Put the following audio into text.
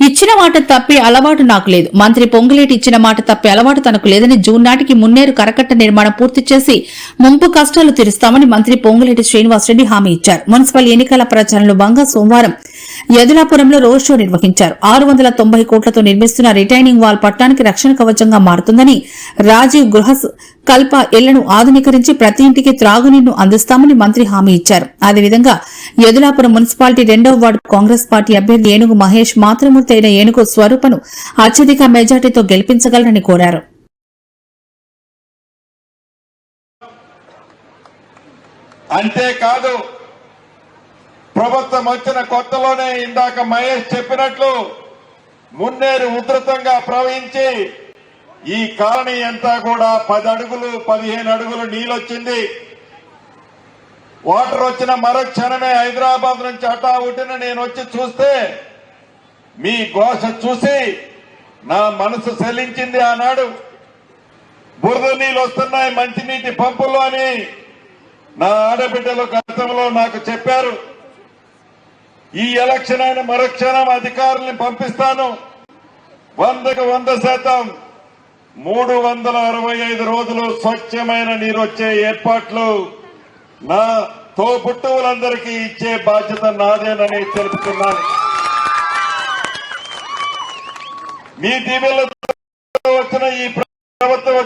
ఇచ్చిన మాట తప్పే అలవాటు నాకు లేదు. మంత్రి పొంగులేటి ఇచ్చిన మాట తప్పే అలవాటు తనకు లేదని జూన్ నాటికి మున్నేరు కరకట్ట నిర్మాణం పూర్తి చేసి ముంపు కష్టాలు తీరుస్తామని మంత్రి పొంగులేటి శ్రీనివాసరెడ్డి హామీ ఇచ్చారు. మున్సిపల్ ఎన్నికల ప్రచారంలో భాగంగా సోమవారం యదులాపురంలో రోడ్ షో నిర్వహించారు. ఆరు వందల తొంభై కోట్లతో నిర్మిస్తున్న రిటైనింగ్ వాల్ పట్టానికి రక్షణ కవచంగా మారుతుందని రాజీవ్ గృహ కల్ప ఇళ్ళను ఆధునీకరించి ప్రతి ఇంటికి త్రాగునీరును అందిస్తామని మంత్రి హామీ ఇచ్చారు. అదేవిధంగా యదులాపురం మున్సిపాలిటీ రెండవ వార్డు కాంగ్రెస్ పార్టీ అభ్యర్థి ఏనుగు మహేష్ మాతృమూర్తి అయిన ఏనుగు స్వరూపను అత్యధిక మెజార్టీతో గెలిపించగలరని కోరారు. అంతేకాదు ప్రభుత్వం వచ్చిన కొత్తలోనే ఇందాక మహేష్ చెప్పినట్లు మున్నేరు ఉధృతంగా ప్రవహించి ఈ కాలనీ అంతా కూడా పది అడుగులు పదిహేను అడుగులు నీళ్ళొచ్చింది. వాటర్ వచ్చిన మరో క్షణమే హైదరాబాద్ నుంచి హఠావుటిన నేను వచ్చి చూస్తే మీ ఘోష చూసి నా మనసు సెలించింది ఆనాడు. బురద నీళ్ళు వస్తున్నాయి మంచినీటి పంపులు అని నా ఆడబిడ్డలు గతంలో నాకు చెప్పారు. ఈ ఎలక్షన్ అయిన మరక్షణం అధికారుల్ని పంపిస్తాను. వందకు వంద శాతం మూడు వందల అరవై ఐదు రోజులు స్వచ్ఛమైన నీరు వచ్చే ఏర్పాట్లు నా తోబుట్టువులందరికీ ఇచ్చే బాధ్యత నాదేనని తెలుపుతున్నాను. మీ దీవెలతో వచ్చిన ఈ ప్రభుత్వం